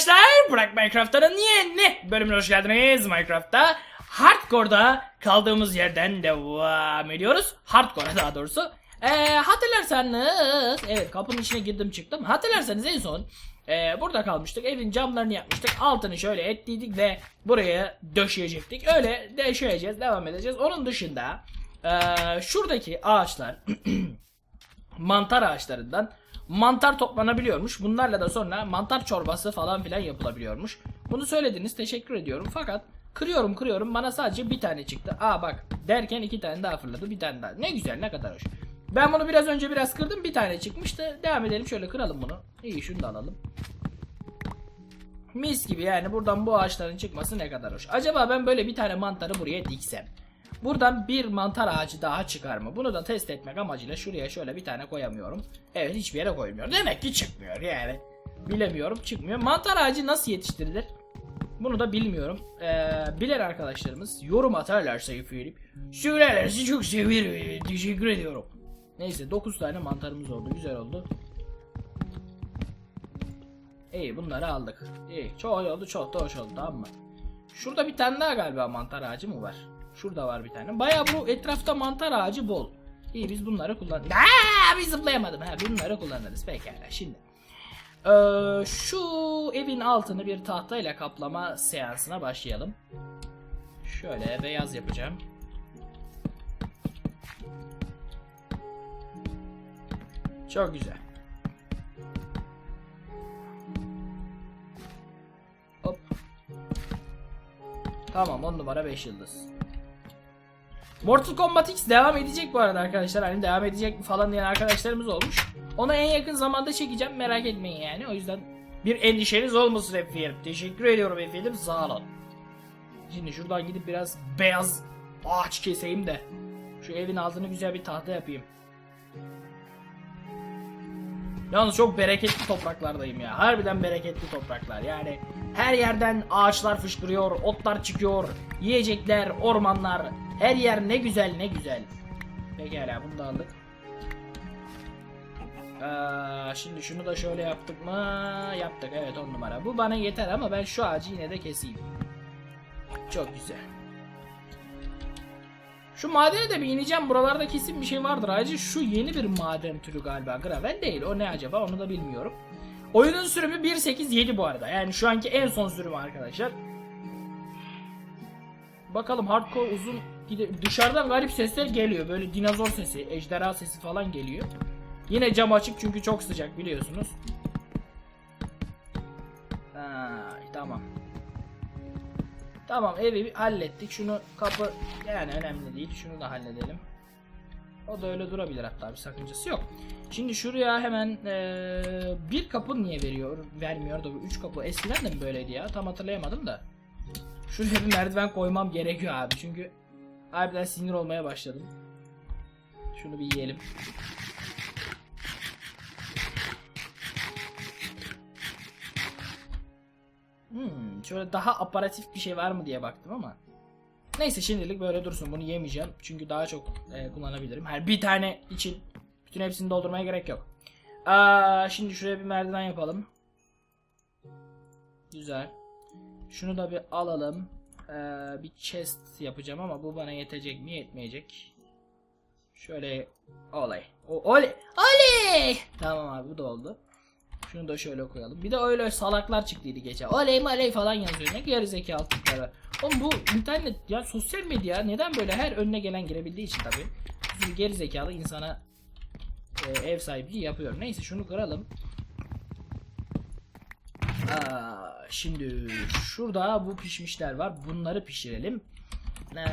arkadaşlar. Burak Minecraft'ın yeni bölümüne hoş geldiniz. Minecraft'ta Hardcore'da kaldığımız yerden devam ediyoruz. Hardcore'a daha doğrusu. Ee, hatırlarsanız evet kapının içine girdim çıktım. Hatırlarsanız en son e, burada kalmıştık. Evin camlarını yapmıştık. Altını şöyle ettiydik ve buraya döşeyecektik. Öyle döşeyeceğiz. Devam edeceğiz. Onun dışında e, şuradaki ağaçlar mantar ağaçlarından mantar toplanabiliyormuş. Bunlarla da sonra mantar çorbası falan filan yapılabiliyormuş. Bunu söylediniz teşekkür ediyorum fakat kırıyorum kırıyorum bana sadece bir tane çıktı. Aa bak derken iki tane daha fırladı bir tane daha. Ne güzel ne kadar hoş. Ben bunu biraz önce biraz kırdım bir tane çıkmıştı. Devam edelim şöyle kıralım bunu. İyi şunu da alalım. Mis gibi yani buradan bu ağaçların çıkması ne kadar hoş. Acaba ben böyle bir tane mantarı buraya diksem. Buradan bir mantar ağacı daha çıkar mı? Bunu da test etmek amacıyla şuraya şöyle bir tane koyamıyorum. Evet hiçbir yere koymuyorum. Demek ki çıkmıyor yani. Bilemiyorum çıkmıyor. Mantar ağacı nasıl yetiştirilir? Bunu da bilmiyorum. Ee, bilen arkadaşlarımız yorum atarlarsa efendim. Söylerlerse çok sevinirim. Teşekkür ediyorum. Neyse 9 tane mantarımız oldu. Güzel oldu. İyi bunları aldık. İyi çok oldu çok da hoş oldu tamam mı? Şurada bir tane daha galiba mantar ağacı mı var? Şurada var bir tane. Baya bu etrafta mantar ağacı bol. İyi biz bunları kullan. Aa, biz zıplayamadım. Ha, bunları kullanırız. Pekala şimdi. Ee, şu evin altını bir tahtayla kaplama seansına başlayalım. Şöyle beyaz yapacağım. Çok güzel. Hop. Tamam 10 numara 5 yıldız. Mortal Kombat X devam edecek bu arada arkadaşlar. Hani devam edecek falan diyen arkadaşlarımız olmuş. Onu en yakın zamanda çekeceğim merak etmeyin yani. O yüzden bir endişeniz olmasın efendim. Teşekkür ediyorum efendim sağ olun. Şimdi şuradan gidip biraz beyaz ağaç keseyim de. Şu evin altını güzel bir tahta yapayım. Yalnız çok bereketli topraklardayım ya. Harbiden bereketli topraklar. Yani her yerden ağaçlar fışkırıyor, otlar çıkıyor, yiyecekler, ormanlar. Her yer ne güzel ne güzel. Pekala bunu da aldık. Ee, şimdi şunu da şöyle yaptık mı? Yaptık evet on numara. Bu bana yeter ama ben şu ağacı yine de keseyim. Çok güzel. Şu madene de bir ineceğim. Buralarda kesin bir şey vardır. Ayrıca şu yeni bir maden türü galiba. Gravel değil. O ne acaba onu da bilmiyorum. Oyunun sürümü 1.8.7 bu arada. Yani şu anki en son sürümü arkadaşlar. Bakalım hardcore uzun gide- dışarıdan garip sesler geliyor. Böyle dinozor sesi, ejderha sesi falan geliyor. Yine cam açık çünkü çok sıcak biliyorsunuz. Ha, tamam. Tamam evi bir hallettik. Şunu kapı yani önemli değil. Şunu da halledelim. O da öyle durabilir hatta bir sakıncası yok. Şimdi şuraya hemen eee, bir kapı niye veriyor? Vermiyor da üç kapı eskiden de mi böyleydi ya? Tam hatırlayamadım da. Şuraya bir merdiven koymam gerekiyor abi. Çünkü harbiden sinir olmaya başladım. Şunu bir yiyelim. Hmm, şöyle daha aparatif bir şey var mı diye baktım ama. Neyse şimdilik böyle dursun. Bunu yemeyeceğim. Çünkü daha çok e, kullanabilirim. Her bir tane için bütün hepsini doldurmaya gerek yok. Aa, şimdi şuraya bir merdiven yapalım. Güzel. Şunu da bir alalım. Ee, bir chest yapacağım ama bu bana yetecek mi yetmeyecek. Şöyle olay. O, oley. Oley. Tamam abi bu da oldu. Şunu da şöyle koyalım. Bir de öyle salaklar çıktıydı geçen. Oley maley falan yazıyor. Ne gerizekalı tipler var. Oğlum bu internet ya sosyal medya neden böyle her önüne gelen girebildiği için tabii. Bir sürü gerizekalı insana e, ev sahipliği yapıyor. Neyse şunu kıralım. Aa, şimdi şurada bu pişmişler var. Bunları pişirelim. Ee,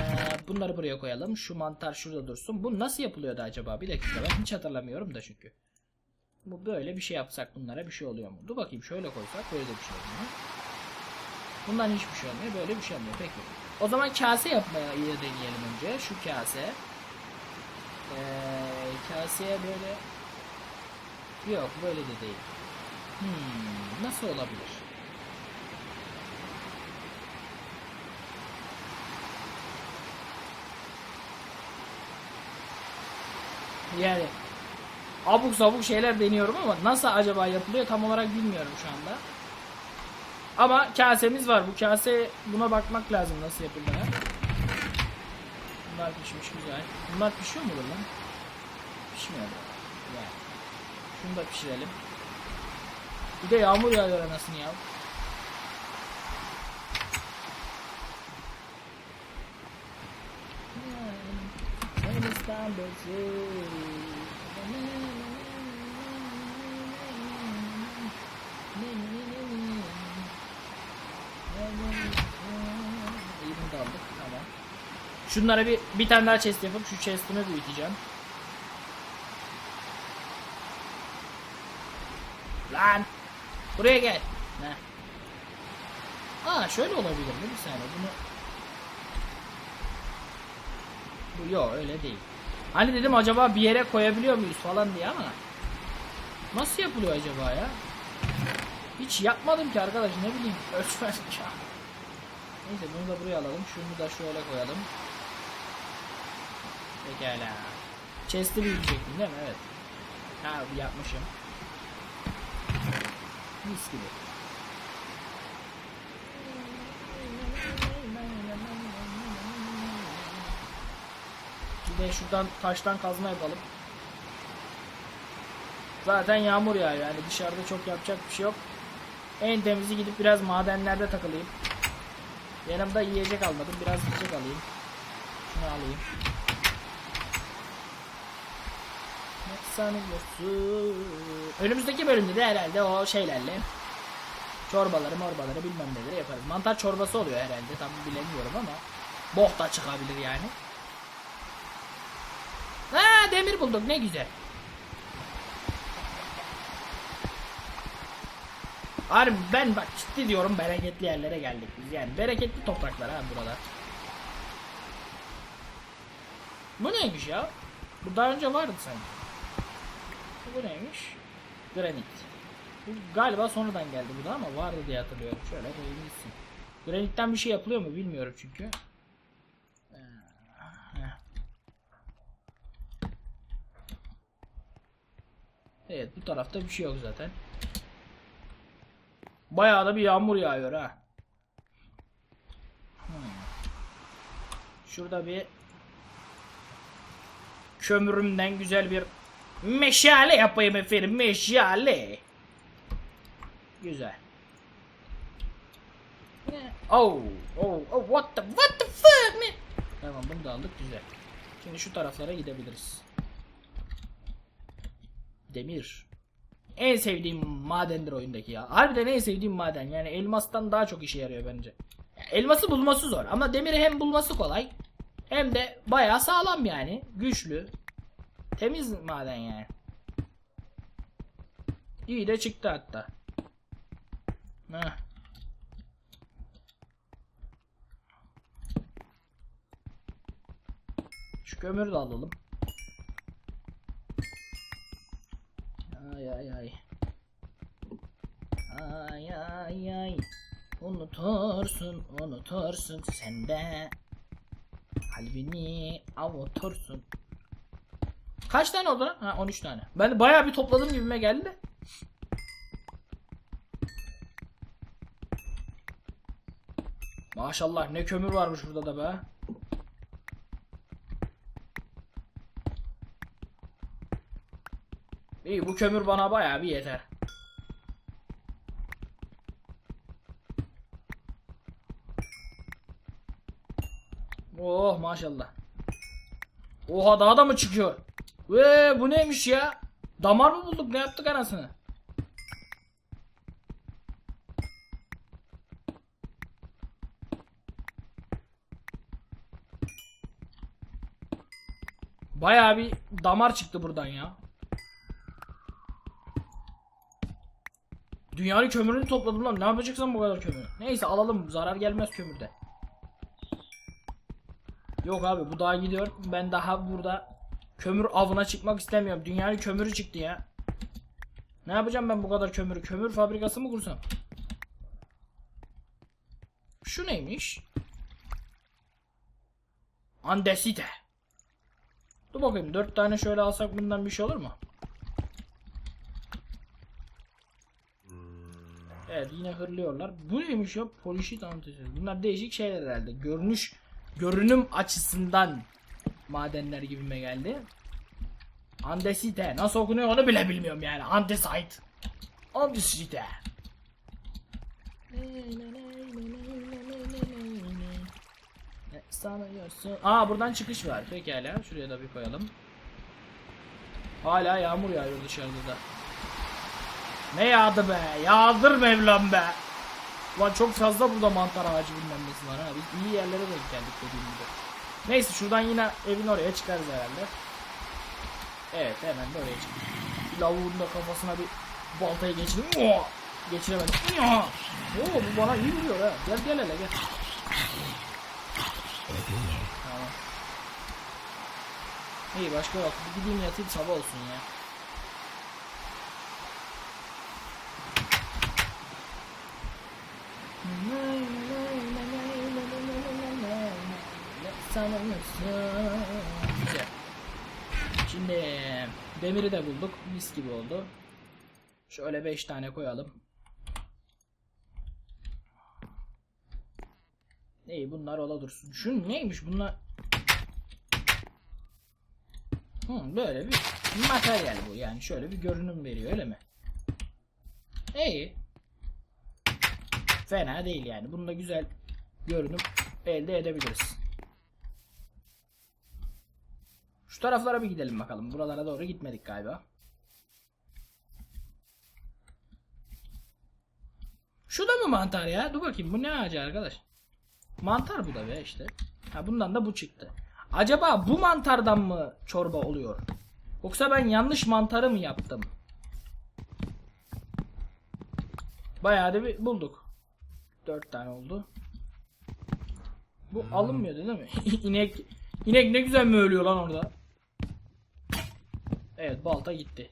bunları buraya koyalım. Şu mantar şurada dursun. Bu nasıl yapılıyordu acaba? Bir dakika ben hiç hatırlamıyorum da çünkü. Bu böyle bir şey yapsak bunlara bir şey oluyor mu? Dur bakayım şöyle koysak böyle bir şey oluyor. Bundan hiçbir şey olmuyor. Böyle bir şey olmuyor. Peki. O zaman kase yapmaya iyi deneyelim önce. Şu kase. Ee, kaseye böyle Yok böyle de değil. Hmm, nasıl olabilir? Yani abuk sabuk şeyler deniyorum ama nasıl acaba yapılıyor tam olarak bilmiyorum şu anda. Ama kasemiz var. Bu kase buna bakmak lazım nasıl yapıldığına. Bunlar pişmiş güzel. Bunlar pişiyor mu lan? Pişmiyor. Güzel. Şunu da pişirelim. Bir de yağmur yağıyor anasını ya. Aldık. Tamam. Şunlara bir bir tane daha chest yapıp şu chest'imi büyüteceğim. Lan! Buraya gel. Ne? Aa şöyle olabilir mi? Bir saniye bunu... Bu yok öyle değil. Hani dedim acaba bir yere koyabiliyor muyuz falan diye ama Nasıl yapılıyor acaba ya? Hiç yapmadım ki arkadaş ne bileyim ölçmez ya. Neyse bunu da buraya alalım. Şunu da şöyle koyalım. Pekala. Chest'i büyütecektim değil mi? Evet. Ha yapmışım. Mis gibi. Bir de şuradan taştan kazma yapalım. Zaten yağmur yağıyor yani dışarıda çok yapacak bir şey yok. En temizi gidip biraz madenlerde takılayım. Yanımda yiyecek almadım. Biraz yiyecek alayım. Şunu alayım. Önümüzdeki bölümde de herhalde o şeylerle çorbaları morbaları bilmem neleri yaparız. Mantar çorbası oluyor herhalde. Tam bilemiyorum ama bok da çıkabilir yani. Ha demir bulduk ne güzel. Harbi ben bak ciddi diyorum bereketli yerlere geldik biz yani bereketli topraklar ha buralar. Bu neymiş ya? Bu daha önce vardı sanki. Bu neymiş? Granit. Bu galiba sonradan geldi bu da ama vardı diye hatırlıyorum. Şöyle koyayım. Granitten bir şey yapılıyor mu bilmiyorum çünkü. Ee, heh. Evet bu tarafta bir şey yok zaten. Bayağı da bir yağmur yağıyor ha. Hmm. Şurada bir kömürümden güzel bir meşale yapayım efendim meşale. Güzel. Oh, oh, oh, what the, what the fuck man? Tamam bunu da aldık güzel. Şimdi şu taraflara gidebiliriz. Demir. En sevdiğim madendir oyundaki ya. Harbiden en sevdiğim maden. Yani elmastan daha çok işe yarıyor bence. Elması bulması zor ama demiri hem bulması kolay hem de bayağı sağlam yani. Güçlü. Temiz maden yani. İyi de çıktı hatta. Heh. Şu kömürü de alalım. Ay ay ay. Ay ay ay. Unutursun, unutursun sen de. Kalbini avutursun. Kaç tane oldu lan? Ha 13 tane. Ben bayağı bir topladım gibime geldi de. Maşallah ne kömür varmış burada da be. İyi bu kömür bana bayağı bir yeter. Oh maşallah. Oha daha da mı çıkıyor? Ve bu neymiş ya? Damar mı bulduk? Ne yaptık anasını? Bayağı bir damar çıktı buradan ya. Dünyanın kömürünü topladım lan. Ne yapacaksın bu kadar kömür? Neyse alalım. Zarar gelmez kömürde. Yok abi bu daha gidiyor. Ben daha burada kömür avına çıkmak istemiyorum. Dünyanın kömürü çıktı ya. Ne yapacağım ben bu kadar kömürü? Kömür fabrikası mı kursam? Şu neymiş? Andesite. Dur bakayım. Dört tane şöyle alsak bundan bir şey olur mu? Evet yine hırlıyorlar. Bu neymiş ya? Polişit antesi. Bunlar değişik şeyler herhalde. Görünüş, görünüm açısından madenler gibime geldi. Andesite. Nasıl okunuyor onu bile bilmiyorum yani. Andesite. Andesite. Sanıyorsun? Aa buradan çıkış var. Pekala. Şuraya da bir koyalım. Hala yağmur yağıyor dışarıda da. Ne yağdı be? Yağdır Mevlam be. Ulan çok fazla burada mantar ağacı bilmem nesi var ha. Biz iyi yerlere denk geldik dediğim gibi. Neyse şuradan yine evin oraya çıkarız herhalde. Evet hemen de oraya çıktık. Lavuğun da kafasına bir baltayı geçirdim. Oo! Geçiremedim. Oo! Bu bana iyi vuruyor ha. Gel gel hele gel. Tamam. İyi başka yok. Gideyim yatayım sabah olsun ya. Güzel. Şimdi demiri de bulduk. Mis gibi oldu. Şöyle 5 tane koyalım. İyi bunlar ola dursun. Şu neymiş bunlar? Hı, böyle bir materyal bu yani şöyle bir görünüm veriyor öyle mi? İyi. Fena değil yani. Bunda güzel görünüm elde edebiliriz. Şu taraflara bir gidelim bakalım. Buralara doğru gitmedik galiba. Şu da mı mantar ya? Dur bakayım bu ne ağacı arkadaş? Mantar bu da be işte. Ha bundan da bu çıktı. Acaba bu mantardan mı çorba oluyor? Yoksa ben yanlış mantarı mı yaptım? Bayağı da bir bulduk. Dört tane oldu. Bu alınmıyor değil mi? İnek İnek ne güzel mi ölüyor lan orada? Evet balta gitti.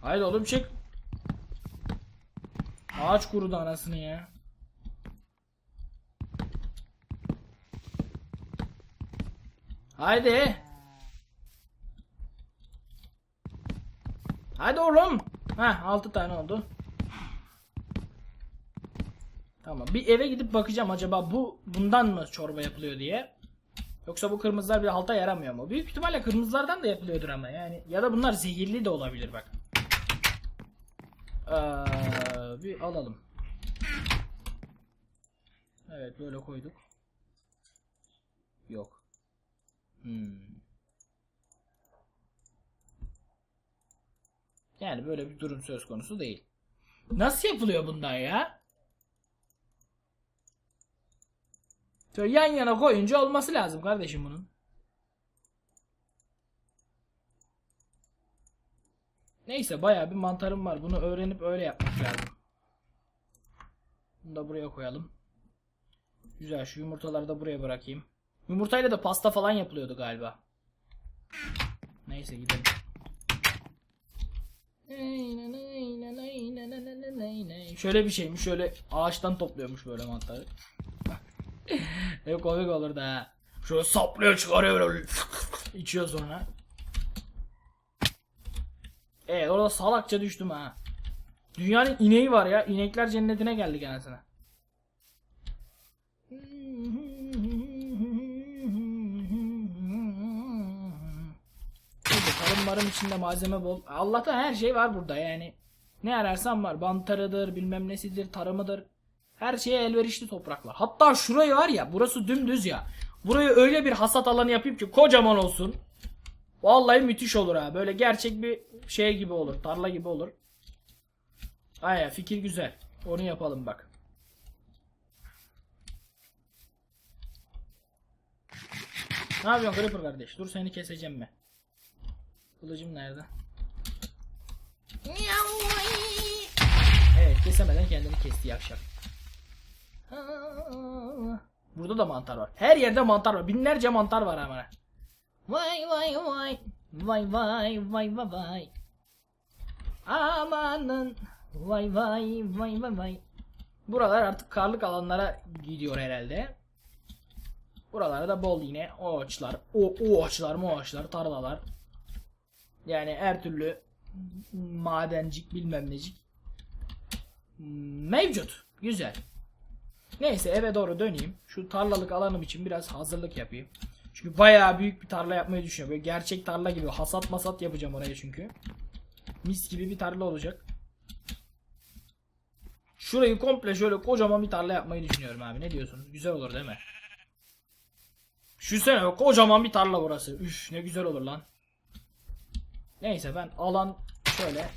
Haydi oğlum çık. Ağaç kurudu anasını ya. Haydi. Haydi oğlum. Heh 6 tane oldu. Tamam. Bir eve gidip bakacağım acaba bu bundan mı çorba yapılıyor diye. Yoksa bu kırmızılar bir halta yaramıyor mu? Büyük ihtimalle kırmızılardan da yapılıyordur ama yani. Ya da bunlar zehirli de olabilir bak. Ee, bir alalım. Evet böyle koyduk. Yok. Hmm. Yani böyle bir durum söz konusu değil. Nasıl yapılıyor bundan ya? Şöyle yan yana koyunca olması lazım kardeşim bunun. Neyse bayağı bir mantarım var. Bunu öğrenip öyle yapmak lazım. Bunu da buraya koyalım. Güzel şu yumurtaları da buraya bırakayım. Yumurtayla da pasta falan yapılıyordu galiba. Neyse gidelim. Şöyle bir şeymiş. Şöyle ağaçtan topluyormuş böyle mantarı. ne komik olur da. Şöyle saplıyor çıkarıyor böyle. içiyor sonra. Evet orada salakça düştüm ha. Dünyanın ineği var ya. İnekler cennetine geldik anasını. Neyse, Tarımların içinde malzeme bol. Allah'tan her şey var burada yani. Ne ararsan var. Bantarıdır, bilmem nesidir, tarımıdır. Her şeye elverişli topraklar. Hatta şurayı var ya, burası dümdüz ya. Burayı öyle bir hasat alanı yapayım ki kocaman olsun. Vallahi müthiş olur ha. Böyle gerçek bir şey gibi olur. Tarla gibi olur. Aya fikir güzel. Onu yapalım bak. Ne yapıyorsun Creeper kardeş? Dur seni keseceğim ben. Kılıcım nerede? Evet kesemeden kendini kesti yakşak. Burada da mantar var. Her yerde mantar var. Binlerce mantar var hemen. Vay vay vay. Vay vay vay vay vay. Amanın. Vay vay vay vay vay. Buralar artık karlık alanlara gidiyor herhalde. Buralarda da bol yine o ağaçlar. O, o ağaçlar mı ağaçlar tarlalar. Yani her türlü madencik bilmem necik mevcut. Güzel. Neyse eve doğru döneyim. Şu tarlalık alanım için biraz hazırlık yapayım. Çünkü bayağı büyük bir tarla yapmayı düşünüyorum. Böyle gerçek tarla gibi hasat masat yapacağım oraya çünkü. Mis gibi bir tarla olacak. Şurayı komple şöyle kocaman bir tarla yapmayı düşünüyorum abi. Ne diyorsun? Güzel olur değil mi? Düşünsene kocaman bir tarla burası. Üf ne güzel olur lan. Neyse ben alan şöyle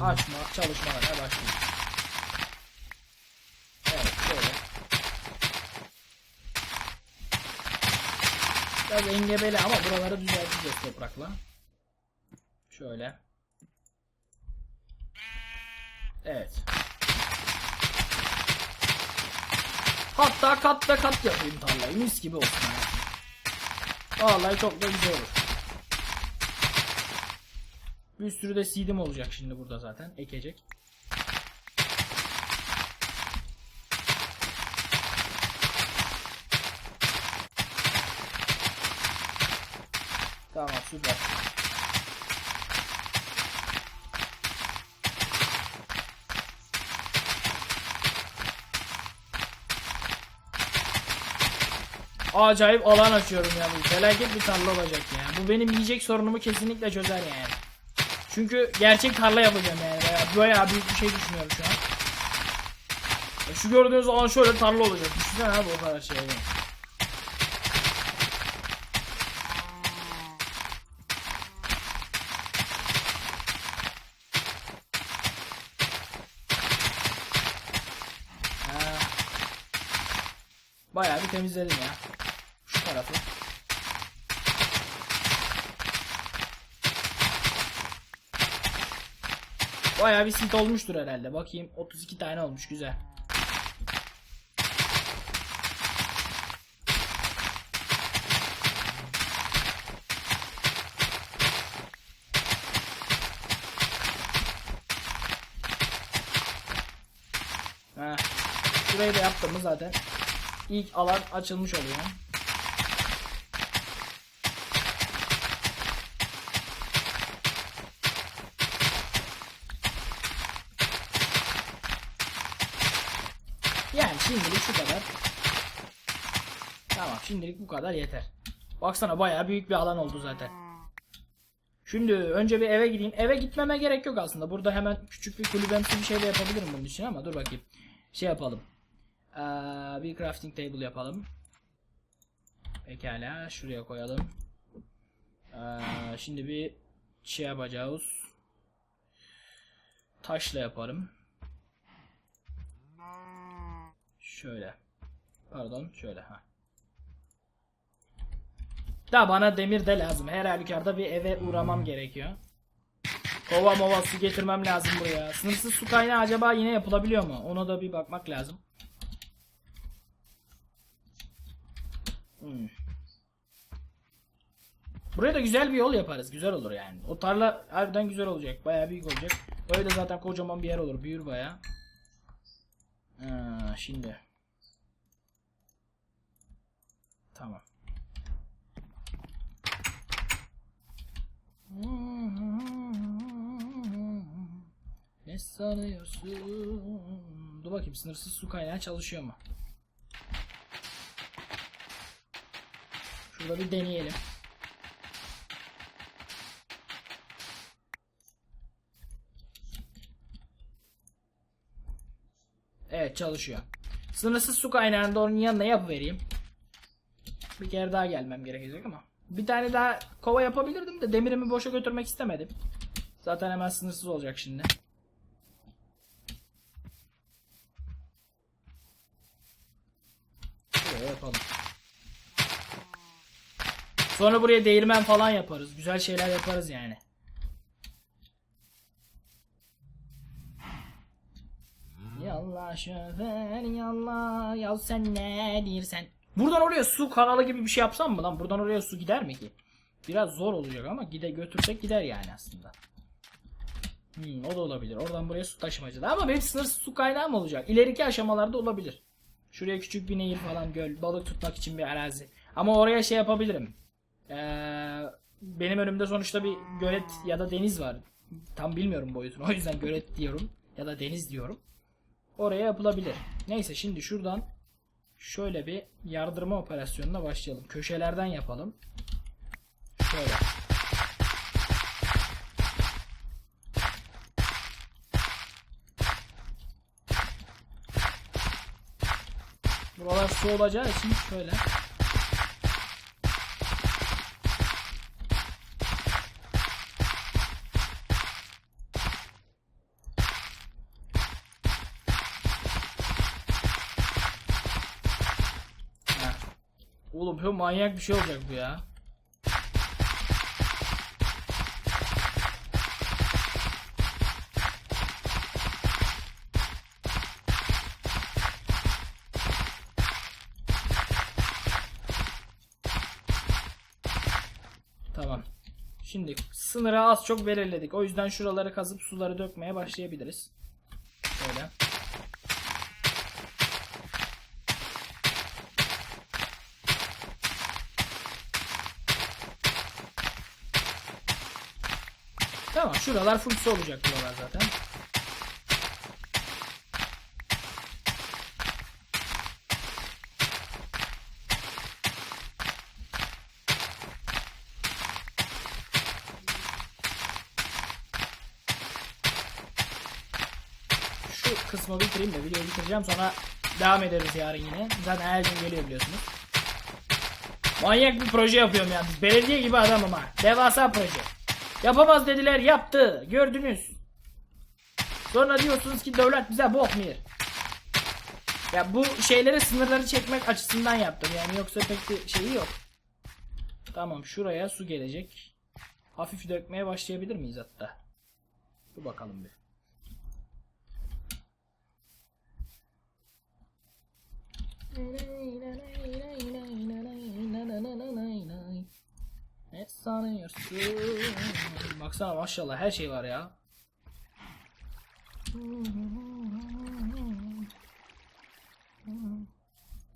açma çalışmalarına başlayayım. Evet şöyle. Biraz engebeli ama buraları düzelteceğiz toprakla. Şöyle. Evet. Hatta kat da kat yapayım tarlayı. Mis gibi olsun. Yani. Vallahi çok da güzel olur. Bir sürü de seedim olacak şimdi burada zaten. Ekecek. Tamam süper. Acayip alan açıyorum ya bu. Felaket bir tarla olacak ya. Bu benim yiyecek sorunumu kesinlikle çözer yani. Çünkü gerçek tarla yapacağım yani. Bayağı, bayağı büyük bir şey düşünüyorum şu an. Ya şu gördüğünüz alan şöyle tarla olacak. Düşünsene abi o kadar şey. Yani. Ha. Bayağı bir temizledim ya. Şu tarafı. Bayağı bir sit olmuştur herhalde. Bakayım 32 tane olmuş güzel. Heh. Şurayı da yaptım zaten ilk alan açılmış oluyor. Yani şimdilik şu kadar. Tamam şimdilik bu kadar yeter. Baksana bayağı büyük bir alan oldu zaten. Şimdi önce bir eve gideyim. Eve gitmeme gerek yok aslında. Burada hemen küçük bir kulübemsi bir şey de yapabilirim bunun için ama dur bakayım. Şey yapalım. Ee, bir crafting table yapalım. Pekala şuraya koyalım. Ee, şimdi bir şey yapacağız. Taşla yaparım. Şöyle. Pardon şöyle ha. Da bana demir de lazım. Her halükarda bir eve uğramam gerekiyor. Kova mova su getirmem lazım buraya. Sınırsız su kaynağı acaba yine yapılabiliyor mu? Ona da bir bakmak lazım. Buraya da güzel bir yol yaparız. Güzel olur yani. O tarla harbiden güzel olacak. Bayağı büyük olacak. Böyle zaten kocaman bir yer olur. Büyür bayağı. Ha, şimdi. Tamam. Ne sanıyorsun? Dur bakayım sınırsız su kaynağı çalışıyor mu? Şurada bir deneyelim. Evet çalışıyor. Sınırsız su kaynağını da onun yanına yapıvereyim. Bir kere daha gelmem gerekecek ama. Bir tane daha kova yapabilirdim de demirimi boşa götürmek istemedim. Zaten hemen sınırsız olacak şimdi. Şuraya yapalım. Sonra buraya değirmen falan yaparız. Güzel şeyler yaparız yani. Yallah şoför yallah ya sen ne dirsen. Buradan oraya su kanalı gibi bir şey yapsam mı lan? Buradan oraya su gider mi ki? Biraz zor olacak ama gide götürsek gider yani aslında. Hmm, o da olabilir. Oradan buraya su taşımacı da. Ama benim sınırsız su kaynağım olacak. İleriki aşamalarda olabilir. Şuraya küçük bir nehir falan göl. Balık tutmak için bir arazi. Ama oraya şey yapabilirim. Ee, benim önümde sonuçta bir gölet ya da deniz var. Tam bilmiyorum boyutunu. O yüzden gölet diyorum ya da deniz diyorum. Oraya yapılabilir. Neyse şimdi şuradan şöyle bir yardırma operasyonuna başlayalım. Köşelerden yapalım. Şöyle. Buralar su olacağı için şöyle. Heh. Oğlum çok manyak bir şey olacak bu ya. Tamam. Şimdi sınırı az çok belirledik. O yüzden şuraları kazıp suları dökmeye başlayabiliriz. Şöyle. Tamam şuralar full su olacak buralar zaten. Şu kısmı bitireyim de videoyu bitireceğim sonra devam ederiz yarın yine. Zaten her gün geliyor biliyorsunuz. Manyak bir proje yapıyorum yani. Belediye gibi adamım ha. Devasa proje. Yapamaz dediler yaptı. Gördünüz. Sonra diyorsunuz ki devlet bize bokmuyor. Ya bu şeyleri sınırları çekmek açısından yaptım yani yoksa pek bir şeyi yok. Tamam şuraya su gelecek. Hafif dökmeye başlayabilir miyiz hatta? Dur bakalım bir. Ne sanıyorsun? Baksana maşallah her şey var ya.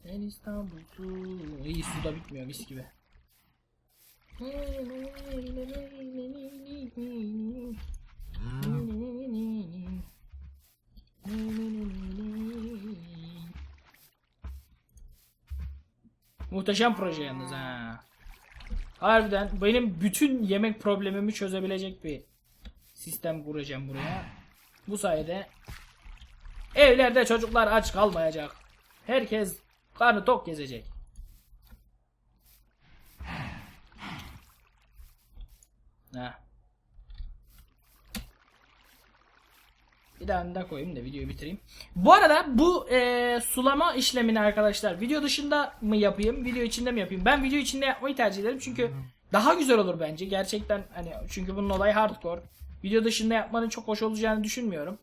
En İstanbul tu. İyi suda bitmiyor mis gibi. Muhteşem proje yalnız ha. Harbiden benim bütün yemek problemimi çözebilecek bir sistem kuracağım buraya. Bu sayede evlerde çocuklar aç kalmayacak. Herkes karnı tok gezecek. Ha. Bir tane daha koyayım da videoyu bitireyim. Bu arada bu e, sulama işlemini arkadaşlar video dışında mı yapayım, video içinde mi yapayım? Ben video içinde yapmayı tercih ederim çünkü daha güzel olur bence. Gerçekten hani çünkü bunun olayı hardcore. Video dışında yapmanın çok hoş olacağını düşünmüyorum.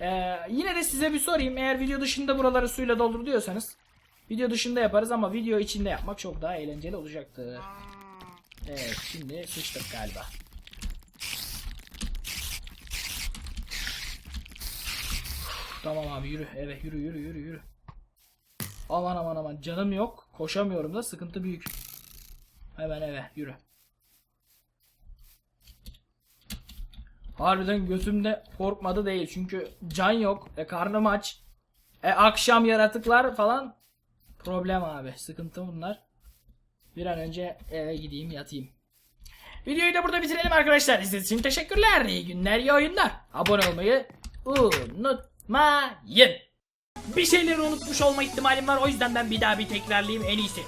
E, yine de size bir sorayım. Eğer video dışında buraları suyla doldur diyorsanız video dışında yaparız ama video içinde yapmak çok daha eğlenceli olacaktır. Evet şimdi sıçtık galiba. Tamam abi yürü eve yürü yürü yürü yürü. Aman aman aman canım yok. Koşamıyorum da sıkıntı büyük. Hemen eve yürü. Harbiden gözümde korkmadı değil çünkü can yok. E karnım aç. E akşam yaratıklar falan. Problem abi sıkıntı bunlar. Bir an önce eve gideyim yatayım. Videoyu da burada bitirelim arkadaşlar. İzlediğiniz için teşekkürler. İyi günler, iyi oyunlar. Abone olmayı unutmayın. Bir şeyleri unutmuş olma ihtimalim var. O yüzden ben bir daha bir tekrarlayayım en iyisi.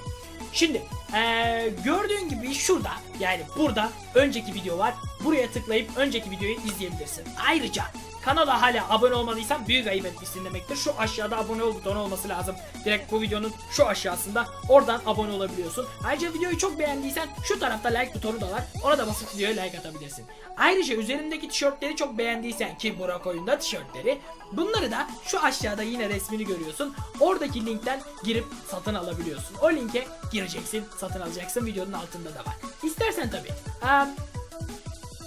Şimdi eee, gördüğün gibi şurada yani burada önceki video var. Buraya tıklayıp önceki videoyu izleyebilirsin. Ayrıca kanala hala abone olmadıysan büyük ayıp etmişsin demektir. Şu aşağıda abone ol butonu olması lazım. Direkt bu videonun şu aşağısında oradan abone olabiliyorsun. Ayrıca videoyu çok beğendiysen şu tarafta like butonu da var. Ona da basıp videoya like atabilirsin. Ayrıca üzerindeki tişörtleri çok beğendiysen ki Burak oyunda tişörtleri bunları da şu aşağıda yine resmini görüyorsun. Oradaki linkten girip satın alabiliyorsun. O linke gireceksin, satın alacaksın. Videonun altında da var. İstersen tabii. Eee,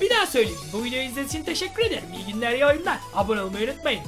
bir daha söyleyeyim. Bu videoyu izlediğiniz için teşekkür ederim. İyi günler, iyi oyunlar. Abone olmayı unutmayın.